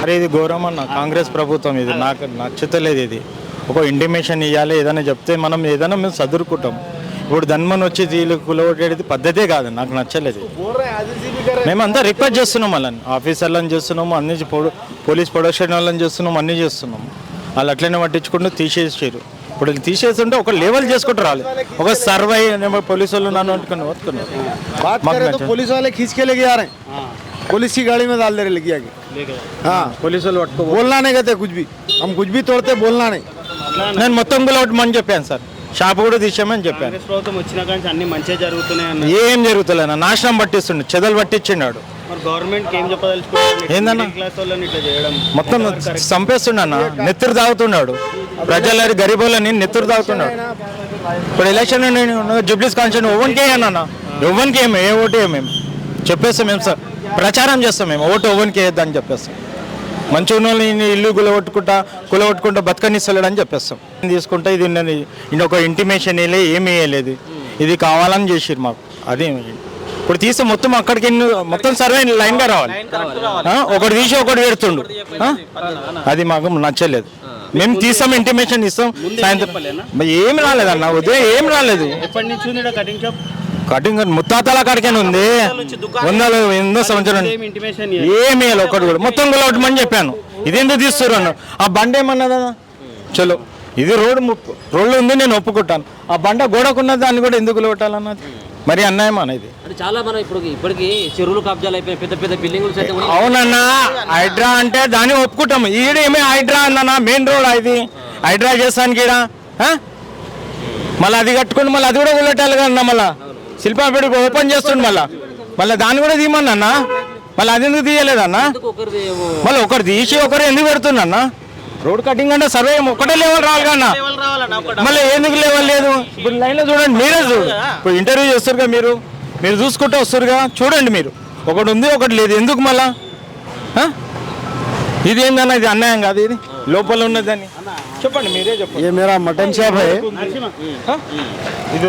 అరే ఇది ఘోరమన్న కాంగ్రెస్ ప్రభుత్వం ఇది. నాకు నచ్చుతలేదు ఇది. ఒక ఇంటిమేషన్ ఇవ్వాలి ఏదైనా చెప్తే మనం ఏదైనా మేము చదువుకుంటాం ఇప్పుడు ధన్మన్ వచ్చి వీళ్ళు కులగొట్టేది పద్ధతే కాదు నాకు నచ్చలేదు మేమంతా రిక్వెస్ట్ చేస్తున్నాం వాళ్ళని ఆఫీసర్లను చేస్తున్నాము అన్ని పొడు- పోలీస్ ప్రొడక్షన్ వాళ్ళని చేస్తున్నాం అన్ని చేస్తున్నాము వాళ్ళు అట్లనే పట్టించుకుంటూ తీసేసారు ఇప్పుడు వీళ్ళు తీసేస్తుంటే ఒక లెవెల్ చేసుకుంటూ రాలేదు ఒక సర్వై పోలీసు వాళ్ళు నన్ను పట్టుకుని పట్టుకున్నారు बात माफ करें तो करना पुलिस वाले खींच के लेके आ रहे हैं पुलिस की गाड़ी में डाल दे रहे लेके आके हाँ పోలీసు వాళ్ళు పట్టుకో बोलना नहीं कहते कुछ भी हम कुछ भी तोड़ते बोलना नहीं నేను మొత్తం గులవటమని చెప్పాను సార్ షాప్ కూడా తీసామని చెప్పాను. ప్రభుత్వం వచ్చిన కానీ అన్ని మంచిగా జరుగుతున్నాయి అన్న ఏం జరుగుతలేనా? నాశనం పట్టిస్తుండు చెదలు పట్టించిండాడు ఏందన్న? చేయడం. మొత్తం చంపేస్తుండన్న నెత్తురు తాగుతున్నాడు. ప్రజల గరీబులని నెత్తురు తాగుతున్నాడు. ఇప్పుడు ఎలక్షన్ జూబ్లీస్ కాన్స్టిట్యూన్ ఓవన్కి వేయనన్న ఓవన్కి ఏమి ఏ ఓటు ఏమేమి చెప్పేస్తాం మేము సార్. ప్రచారం చేస్తాం మేము. ఓటు ఓవన్కి వేయద్దని చెప్పేస్తాం. మంచి ఉన్న వాళ్ళని ఇల్లు కులగొట్టుకుంటా కులగొట్టుకుంటా బతకనిస్తలేడు అని చెప్పేస్తాం. తీసుకుంటే ఇది నేను ఒక ఇంటిమేషన్ వేయలే ఏమి వేయలేదు ఇది కావాలని చేసిరు మాకు. అది ఇప్పుడు తీస్తే మొత్తం అక్కడికి మొత్తం సర్వే లైన్గా రావాలి. ఒకటి తీసి ఒకటి పెడుతుండు? అది మాకు నచ్చలేదు. మేము తీస్తాం ఇంటిమేషన్ ఇస్తాం సాయంత్రం ఏం రాలేదన్న ఉదయం ఏం రాలేదు. ఎప్పటి నుంచి కటింగ్ ముత్తాతల కాడికైనా ఉంది. వందలు ఎన్నో సంవత్సరం ఏమి ఒకటి కూడా. మొత్తం గులవటమని చెప్పాను. ఇది ఎందుకు తీస్తారు అన్న? ఆ బండ ఏమన్నదా చలో ఇది రోడ్డు ముప్పు రోడ్లు ఉంది నేను ఒప్పుకుంటాను. ఆ బండ గోడకున్న దాన్ని కూడా ఎందుకు గులవటాలన్నది మరి అన్యాయం అనేది? చాలా మనం ఇప్పుడు ఇప్పటికి చెరువులు కబ్జాలు అయిపోయి పెద్ద పెద్ద బిల్డింగులు అవునన్నా హైడ్రా అంటే దాన్ని ఒప్పుకుంటాం. ఈడేమి హైడ్రా అన్నా మెయిన్ రోడ్ ఇది? హైడ్రా చేస్తానికి ఈడ? మళ్ళీ అది కట్టుకుని మళ్ళీ అది కూడా ఉల్లటాలి కదన్నా మళ్ళా. శిల్పాపేట ఓపెన్ చేస్తుండు మళ్ళా మళ్ళీ దాన్ని కూడా తీయమన్నా మళ్ళీ అది ఎందుకు తీయలేదన్నా ఎందుకు ఒకరిది ఏమో మళ్ళీ ఒకరు తీసి ఒకరు ఎందుకు పెడుతున్నా రోడ్ కటింగ్ అంటే సర్వే ఒకటే లెవెల్ రావాలి కన్నా మళ్ళీ ఎందుకు లెవెల్ లేదు ఇప్పుడు లైన్లో చూడండి మీరే చూడు ఇప్పుడు ఇంటర్వ్యూ చేస్తారుగా మీరు మీరు చూసుకుంటూ వస్తారుగా చూడండి మీరు ఒకటి ఉంది ఒకటి లేదు ఎందుకు మళ్ళా ఆ? ఇది ఏందన్న ఇది అన్యాయం కాదు ఇది లోపల ఉన్నదని చెప్పండి మీరే చెప్పండి ये मेरा मटन शॉप है ఆ? ఇది